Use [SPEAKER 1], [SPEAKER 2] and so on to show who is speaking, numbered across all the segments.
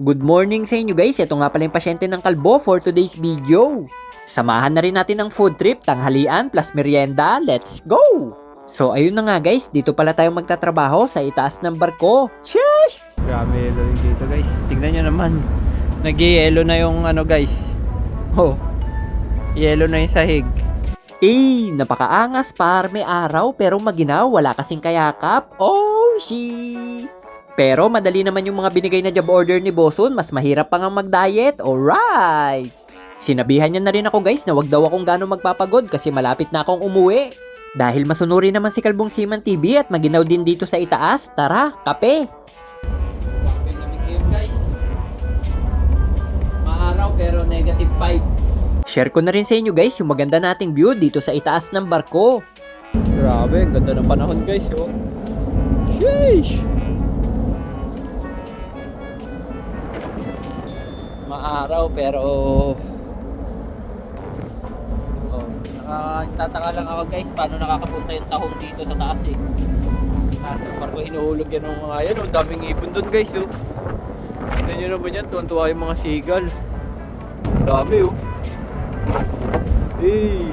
[SPEAKER 1] Good morning sa inyo guys. Ito nga pala yung pasyente ng kalbo for today's video. Samahan na rin natin ng food trip, tanghalian plus merienda. Let's go! So ayun na nga guys, dito pala tayo magtatrabaho sa itaas ng barko. Sheesh! Grabe yelo yung dito guys. Tignan nyo naman. Nag-yelo na yung ano guys. Oh, yelo na yung sahig. Eh, napakaangas par may araw pero maginaw wala kasing kayakap. Oh, shit! Pero madali naman yung mga binigay na job order ni Bosun, mas mahirap pa nga mag-diet. Alright! Sinabihan niya na rin ako guys na wag daw akong gano'ng magpapagod kasi malapit na akong umuwi. Dahil masunuri naman si Kalbong Siman TV at maginaw din dito sa itaas, tara, kape! Kape lamig ngayon guys. Maaraw pero negative 5. Share ko na rin sa inyo guys yung maganda nating view dito sa itaas ng barko. Grabe, ang ganda ng panahon guys. Oh. Sheesh! Maaraw pero Oh, nakatataka lang ako guys paano nakakapunta yung tahong dito sa taas eh. Nasa barko hinuhulog yan ng mga yan, oh, daming ipon doon guys oh. Tignan nyo naman yan, tuwan-tuwa yung mga seagull. Dami oh. Hey!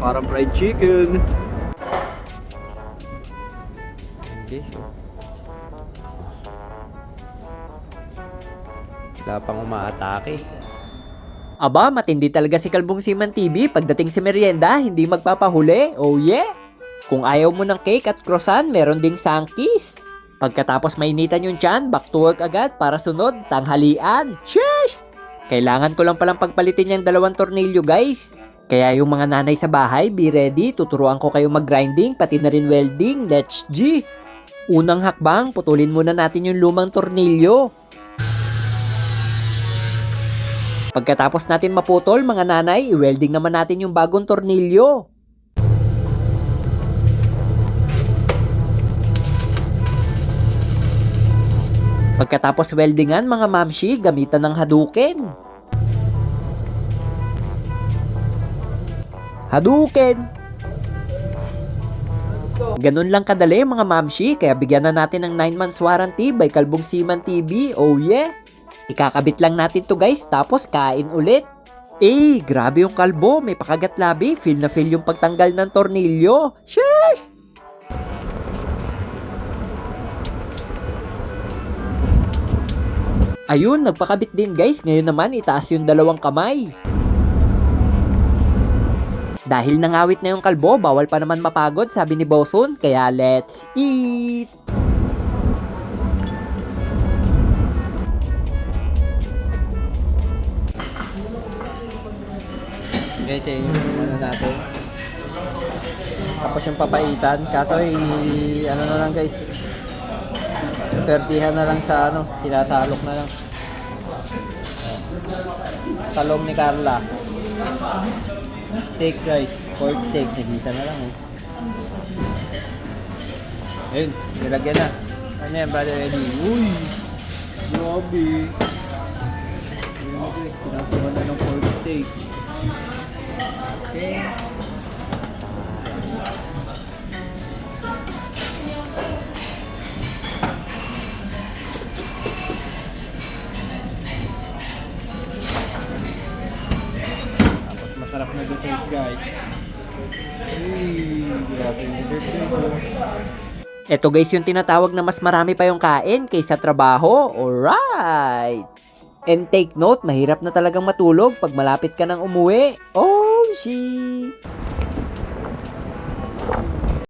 [SPEAKER 1] Parang fried chicken. Guys oh. Wala pang umaatake. Aba, matindi talaga si Kalbong Siman TV pagdating sa merienda, hindi magpapahuli. Oh yeah! Kung ayaw mo ng cake at croissant, meron ding sangkis. Pagkatapos mainitan yung tiyan, back to work agad para sunod, tanghalian. Sheesh! Kailangan ko lang palang pagpalitin yung dalawang tornilyo guys. Kaya yung mga nanay sa bahay, be ready, tuturuan ko kayo mag-grinding, pati na rin welding, let's G! Unang hakbang, putulin muna natin yung lumang tornilyo. Pagkatapos natin maputol, mga nanay, i-welding naman natin yung bagong tornilyo. Pagkatapos weldingan, mga mamshi, gamitan ng haduken. Haduken! Ganun lang kadali mga mamshi, kaya bigyan na natin ng 9 months warranty by Kalbong Siman TV. Oh yeah! Ikakabit lang natin to guys, tapos kain ulit. Eh, grabe yung kalbo, may pakagat labi, feel na feel yung pagtanggal ng tornilyo. Sheesh! Ayun, nagpakabit din guys, ngayon naman itaas yung dalawang kamay. Dahil nangawit na yung kalbo, bawal pa naman mapagod, sabi ni Bosun, kaya let's eat! Guys, eh, yung ano natin. Tapos yung papaitan, kaso eh, ano na lang guys, pertihan na lang sa ano, sinasalok na lang. Talong ni Carla. Steak guys, pork steak, nagisa na lang eh. Ayun, nilagyan na. Ano yan, brother Eddie? Uy! Grabe! Ayun guys, sinasuhan na ng pork steak. Okay. Tapos masarap na dessert guys. Hey, grabe yung dessert. Ito guys yung tinatawag na mas marami pa yung kain kaysa trabaho. Alright! And take note, mahirap na talagang matulog pag malapit ka ng umuwi. Oh, shit!